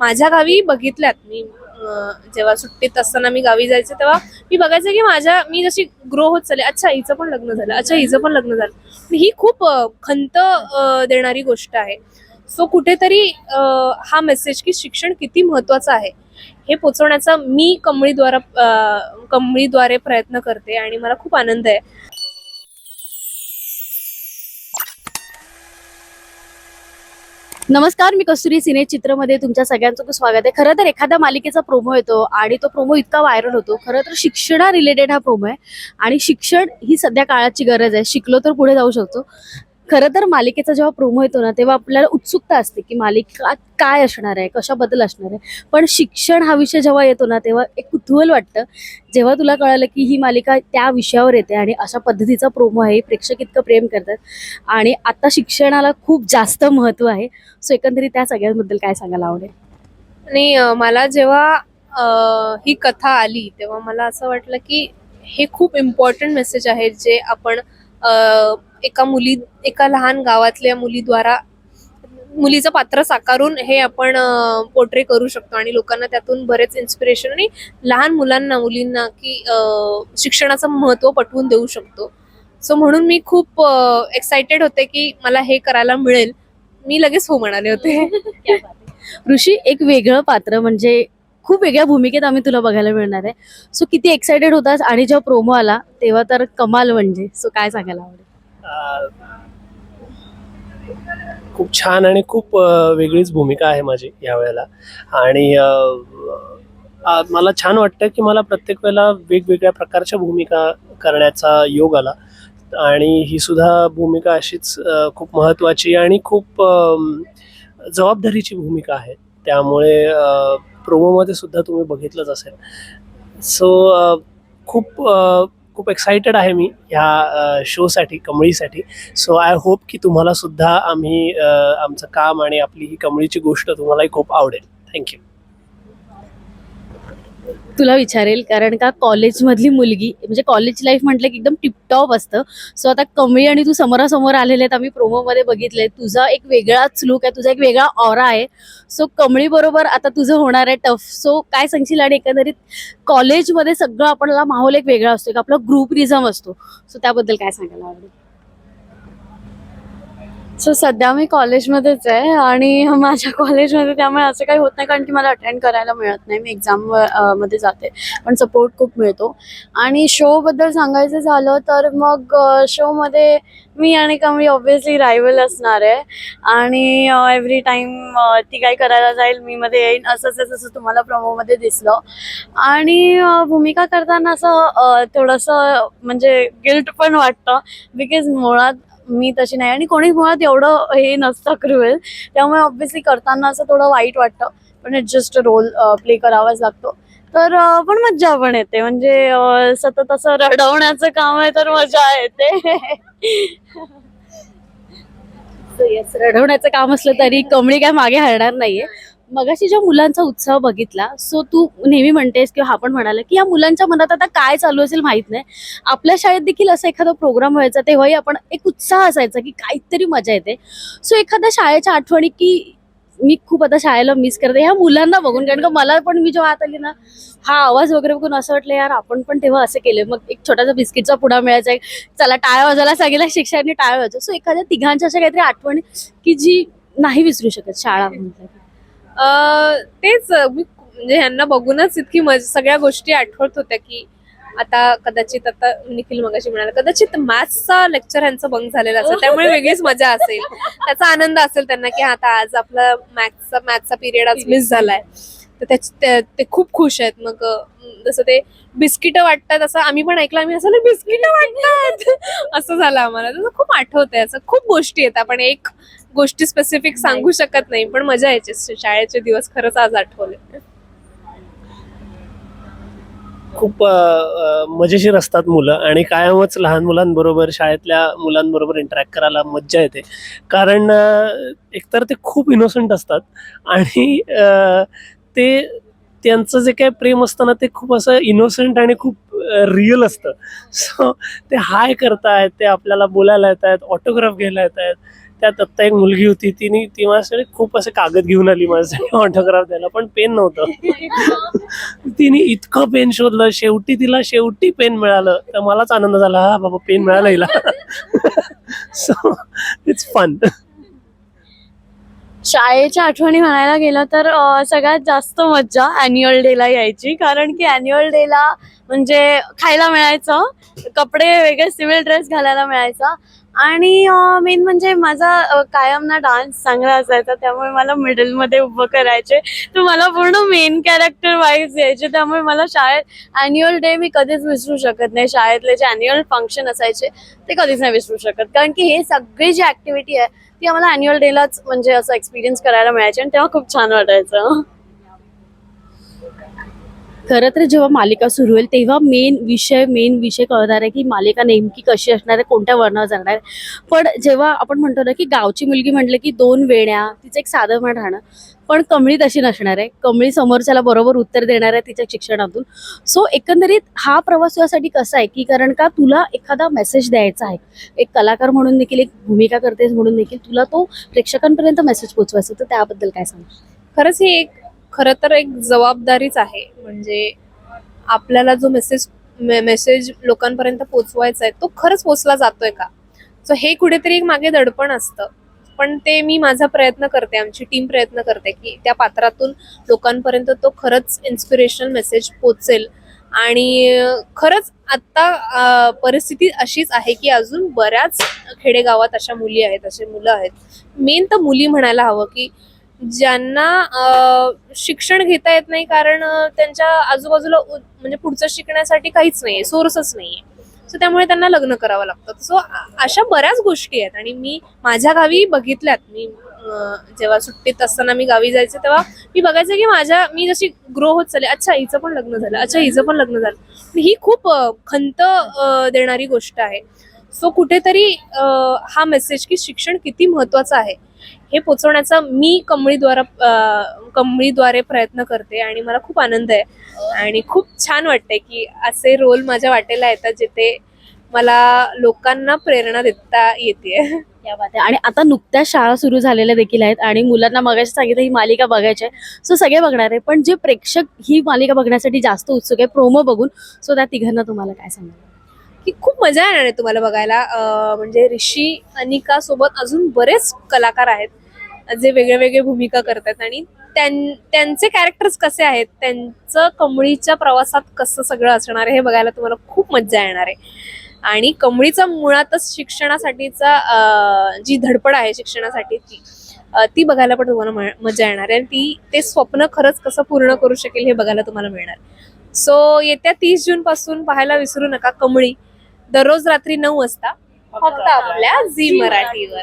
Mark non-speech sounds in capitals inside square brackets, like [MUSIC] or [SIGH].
माझ्या गावी बघितल्यात. मी जेव्हा सुट्टीत असताना मी गावी जायचे तेव्हा मी बघायचं की माझ्या मी जशी ग्रो होत चालले अच्छा हिचं पण लग्न झालं अच्छा हिचं पण लग्न झालं. ही खूप खंत देणारी गोष्ट आहे. सो कुठेतरी हा मेसेज की शिक्षण किती महत्वाचं आहे हे पोचवण्याचा मी कमळीद्वारा कमळीद्वारे प्रयत्न करते आणि मला खूप आनंद आहे. नमस्कार मी कस्तुरी सिने चित्रमध्ये तुमच्या सगळ्यांचं खूप स्वागत आहे. खरं तर एखाद्या मालिकेचा प्रोमो येतो आणि तो प्रोमो इतका व्हायरल होतो. खरं तर शिक्षणा रिलेटेड हा प्रोमो आहे आणि शिक्षण ही सध्या काळाची गरज आहे. शिकलो तर पुढे जाऊ शकतो. खरं तर मालिकेचा जेव्हा प्रोमो येतो ना तेव्हा आपल्याला उत्सुकता असते की मालिका काय असणार आहे कशाबद्दल असणार आहे. पण शिक्षण हा विषय जेव्हा येतो ना तेव्हा एक कुतूहल वाटतं. जेव्हा तुला कळालं की ही मालिका त्या विषयावर येते आणि अशा पद्धतीचा प्रोमो आहे प्रेक्षक इतकं प्रेम करतात. आणि आता शिक्षणाला खूप जास्त महत्त्व आहे. सो एकंदरीत त्या सगळ्यांबद्दल काय सांगायला आवडेल? आणि मला जेव्हा ही कथा आली तेव्हा मला असं वाटलं की हे खूप इम्पॉर्टंट मेसेज आहे जे आपण एका मुली एका लहान गावातल्या मुलीद्वारा मुलीचं पात्र साकारून हे आपण पोर्ट्रे करू शकतो. आणि लोकांना त्यातून बरेच इन्स्पिरेशन आणि लहान मुलांना मुलींना की शिक्षणाचं महत्त्व पटवून देऊ शकतो. सो म्हणून मी खूप एक्साइटेड होते की मला हे करायला मिळेल. मी लगेच हो म्हणाले होते. [LAUGHS] ऋषी एक वेगळं पात्र म्हणजे खूप वेगळ्या भूमिकेत आम्ही तुला बघायला मिळणार आहे. सो किती एक्सायटेड होतास आणि जेव्हा प्रोमो आला तेव्हा तर कमाल म्हणजे. सो काय सांगायला आवडेल? खूप छान आणि खूप वेगळीच भूमिका आहे माझी यावेळेला आणि मला छान वाटतं की मला प्रत्येक वेळेला वेगवेगळ्या प्रकारच्या भूमिका करण्याचा योग आला. आणि ही सुद्धा भूमिका अशीच खूप महत्त्वाची आणि खूप जबाबदारीची भूमिका आहे. त्यामुळे प्रोमोमध्ये सुद्धा तुम्ही बघितलंच असेल. सो खूप खूप एक्सायटेड आहे मी ह्या शोसाठी कमळीसाठी. सो आय होप की तुम्हाला सुद्धा आम्ही आमचं काम आणि आपली ही कमळीची गोष्ट तुम्हालाही खूप आवडेल. थँक्यू तुला विचारेल कारण का कॉलेजमधली मुलगी म्हणजे कॉलेज लाईफ म्हटलं की एकदम टिपटॉप असतं. सो आता कमळी आणि तू समोरासमोर आलेले आहेत आम्ही प्रोमोमध्ये बघितले तुझा एक वेगळाच लुक आहे तुझा एक वेगळा ऑरा आहे. सो कमळी बरोबर आता तुझं होणार आहे टफ सो काय सांगशील आणि एकंदरीत कॉलेजमध्ये सगळं आपल्याला माहोल एक वेगळा असतो एक आपला ग्रुपरिझम असतो. सो त्याबद्दल काय सांगायला आवडेल? सो सध्या मी कॉलेजमध्येच आहे आणि माझ्या कॉलेजमध्ये त्यामुळे असं काही होत नाही कारण की मला अटेंड करायला मिळत नाही. मी एक्झाममध्ये जाते. पण सपोर्ट खूप मिळतो. आणि शोबद्दल सांगायचं झालं तर मग शोमध्ये मी आणि कमी ऑब्व्हियसली रायवल असणार आहे. आणि एव्हरी टाईम ती काय करायला जाईल मी मध्ये येईन असंच असं जसं तुम्हाला प्रमोमध्ये दिसलं. आणि भूमिका करताना असं थोडंसं म्हणजे गिल्ट पण वाटतं. बिकॉज मुळात मी तशी नाही. आणि कोणी मुळात एवढं हे नसतं क्रुएल. त्यामुळे ऑब्व्हियसली करताना असं थोडं वाईट वाटतं. पण जस्ट रोल प्ले करावाच लागतो. तर पण मज्जा पण येते. म्हणजे सतत असं रडवण्याचं काम आहे तर मजा येते. [LAUGHS] रडवण्याचं काम असलं तरी कमळी काय मागे हरणार नाहीये. मगाशी ज्या मुलांचा उत्साह बघितला सो तू नेहमी म्हणतेस किंवा आपण म्हणाला की या मुलांच्या मनात आता काय चालू असेल माहीत नाही. आपल्या शाळेत देखील असा एखादा प्रोग्राम व्हायचा तेव्हाही आपण एक उत्साह असायचा की काहीतरी मजा येते. सो एखाद्या शाळेच्या आठवणी की मी खूप आता शाळेला मिस करते ह्या मुलांना बघून कारण का मला पण मी जेव्हा आत आली ना हा आवाज वगैरे बघून असं वाटलं यार आपण पण तेव्हा असं केलं. मग एक छोटासा बिस्किटचा पुडा मिळायचा एक चला टाळ्या वाजायला सांगितलं शिक्षकांनी टाळ्या वाजव सो एखाद्या तिघांच्या अशा काहीतरी आठवणी की जी नाही विसरू शकत शाळा म्हणतात. तेच मी म्हणजे ह्यांना बघूनच इतकी मज सगळ्या गोष्टी आठवत होत्या की आता कदाचित आता निखिल मगाशी म्हणाला कदाचित मॅथ्सचा लेक्चर ह्यांचं बंक झालेला असेल त्यामुळे वेगळीच मजा असेल. त्याचा आनंद असेल त्यांना की आता आज आपला मॅथ्सचा मॅथ्सचा पिरियड आज मिस झालाय. तर त्याचे ते खूप खुश आहेत. मग जसं ते बिस्किट वाटतात असं आम्ही पण ऐकलं आम्ही असं बिस्किट वाटतात. असं झालं आम्हाला. तसं खूप आठवतंय असं. खूप गोष्टी आहेत. आपण एक गोष्टी स्पेसिफिक सांगू शकत नाही पण मजा यायची. शाळेचे दिवस खरंच आज आठवले. खूप मजेशीर असतात मुलं आणि कायमच लहान मुलांबरोबर शाळेतल्या मुलांबरोबर इंटरॅक्ट करायला मज्जा येते. कारण एकतर ते खूप इनोसंट असतात आणि ते त्यांचं जे काय प्रेम असतं ना ते खूप असं इनोसंट आणि खूप रिअल असतं. सो ते हाय करतायत ते आपल्याला बोलायला येत आहेत ऑटोग्राफ घ्यायला येत आहेत त्यात आत्ता एक मुलगी होती तिने ती माझ्यासाठी खूप असे कागद घेऊन आली माझ्यासाठी ऑटोग्राफ द्यायला पण पेन नव्हतं. तिने इतकं पेन शोधलं शेवटी तिला शेवटी पेन मिळालं. तर मलाच आनंद झाला हा बाबा पेन मिळाला हिला. सो इट्स फन शाळेच्या आठवणी म्हणायला गेलं तर सगळ्यात जास्त मज्जा अॅन्युअल डेला यायची. कारण की अॅन्युअल डेला म्हणजे खायला मिळायचं कपडे वेगळे सिव्हिल ड्रेस घालायला मिळायचा. आणि मेन म्हणजे माझा कायम ना डान्स चांगला असायचा त्यामुळे मला मिडलमध्ये उभं करायचे. तर मला पूर्ण मेन कॅरेक्टर वाईज यायचे त्यामुळे मला शाळेत अॅन्युअल डे मी कधीच विसरू शकत नाही. शाळेतले जे अॅन्युअल फंक्शन असायचे ते कधीच नाही विसरू शकत. कारण की हे सगळी जी ऍक्टिव्हिटी आहे ती आम्हाला अॅन्युअल डेलाच म्हणजे असं एक्सपिरियन्स करायला मिळायचे आणि तेव्हा खूप छान वाटायचं. खरं तर जेव्हा मालिका सुरू होईल तेव्हा मेन विषय मेन विषय कळणार आहे की मालिका नेमकी कशी असणार आहे कोणत्या वर्णावर जाणार आहे. पण जेव्हा आपण म्हणतो ना की गावची मुलगी म्हटलं की दोन वेण्या तिचं एक साधं म्हण राहणं पण कमळी तशी नसणार आहे. कमळी समोरच्याला बरोबर उत्तर देणार आहे तिच्या शिक्षणातून. सो एकंदरीत हा प्रवास तुझ्यासाठी कसा आहे? की कारण का तुला एखादा मेसेज द्यायचा आहे. एक कलाकार म्हणून देखील एक भूमिका करतेस म्हणून देखील तुला तो प्रेक्षकांपर्यंत मेसेज पोचवायचा तर त्याबद्दल काय सांग खरंच हे एक खरं तर एक जबाबदारीच आहे. म्हणजे आपल्याला जो मेसेज मेसेज लोकांपर्यंत पोचवायचा आहे तो खरंच पोचला जातोय का? सो हे कुठेतरी एक मागे दडपण असतं. पण ते मी माझा प्रयत्न करते आमची टीम प्रयत्न करते की त्या पात्रातून लोकांपर्यंत तो खरंच इन्स्पिरेशनल मेसेज पोचेल. आणि खरंच आत्ता परिस्थिती अशीच आहे की अजून बऱ्याच खेडेगावात अशा मुली आहेत असे मुलं आहेत. मेन तर मुली म्हणायला हवं की ज्यांना शिक्षण घेता येत नाही कारण त्यांच्या आजूबाजूला म्हणजे पुढचं शिकण्यासाठी काहीच नाहीये सोर्सच नाहीये. सो त्यामुळे त्यांना लग्न करावं लागतं. सो अशा बऱ्याच गोष्टी आहेत. आणि मी माझ्या गावी बघितल्यात. मी जेव्हा सुट्टीत असताना मी गावी जायचे तेव्हा मी बघायचं की माझ्या मी जशी ग्रो होत चालले अच्छा हिचं पण लग्न झालं अच्छा हिचं पण लग्न झालं. ही खूप खंत देणारी गोष्ट आहे. सो कुठेतरी हा मेसेज की शिक्षण किती महत्वाचं आहे. हे पोचवण्याचा मी कमळीद्वारा कमळीद्वारे प्रयत्न करते आणि मला खूप आनंद आहे. आणि खूप छान वाटतंय की असे रोल माझ्या वाटेला येतात जिथे मला लोकांना प्रेरणा देता येते या आणि आता नुकत्याच शाळा सुरू झालेल्या देखील आहेत आणि मुलांना मगाशी सांगितलं ही मालिका बघायची आहे. सो सगळे बघणार आहे. पण जे प्रेक्षक ही मालिका बघण्यासाठी जास्त उत्सुक आहे प्रोमो बघून. सो त्या तिघांना तुम्हाला काय सांगाल? की खूप मजा येणार आहे तुम्हाला बघायला. म्हणजे ऋषी अनिका सोबत अजून बरेच कलाकार आहेत जे वेगळे वेगळे भूमिका करतात आणि त्यां- त्यांचे कॅरेक्टर्स कसे आहेत त्यांचं कमळीच्या प्रवासात कसं सगळं असणार आहे हे बघायला तुम्हाला खूप मजा येणार आहे. आणि कमळीचा मुळातच शिक्षणासाठीचा जी धडपड आहे शिक्षणासाठी ती ती बघायला पण तुम्हाला म- मजा येणार आहे. आणि ती ते स्वप्न खरंच कसं पूर्ण करू शकेल हे बघायला तुम्हाला मिळणार. सो येत्या तीस जून पासून पाहायला विसरू नका कमळी. दररोज रात्री नऊ वाजता फक्त आपल्या झी मराठीवर.